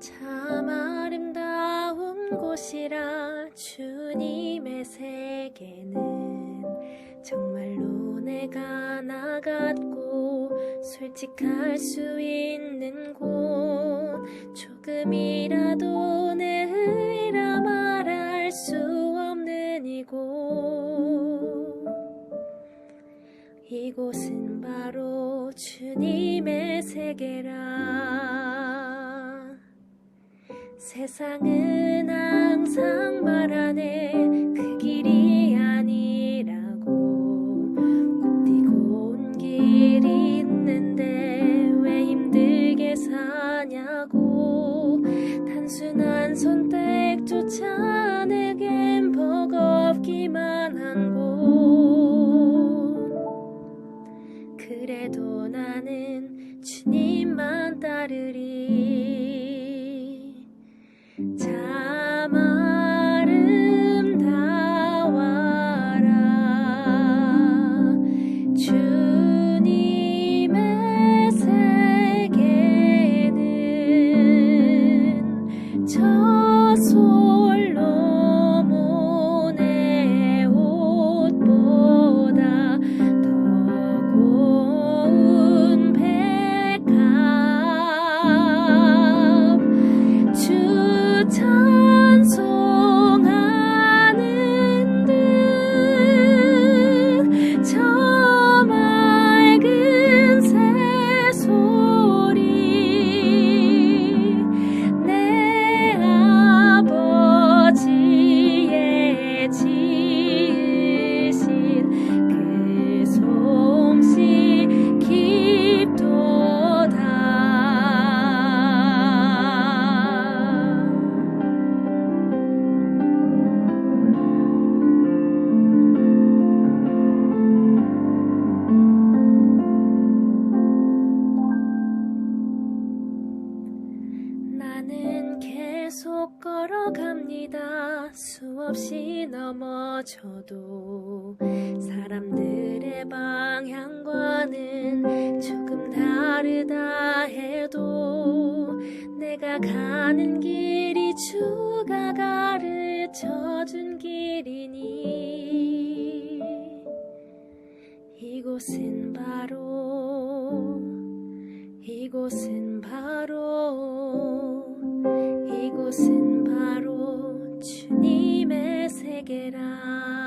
참 아름다운 곳이라 주님의 세계는 정말로 내가 나갔고 솔직할 수 있는 곳. 조금이라도 내 의라 말할 수 없는 이곳. 이곳은 바로 주님의 세계라. 세상은 항상 말하네. 그 길이 아니라고. 굽디고 온 길이 있는데 왜 힘들게 사냐고. 단순한 선택조차 내겐 버겁기만 한 곳. 그래도 나는 주님만 따르리 걸어갑니다. 수없이 넘어져도 사람들의 방향과는 조금 다르다 해도 내가 가는 길이 주가 가르쳐 준 길이니 이곳은 바로 이곳은 이곳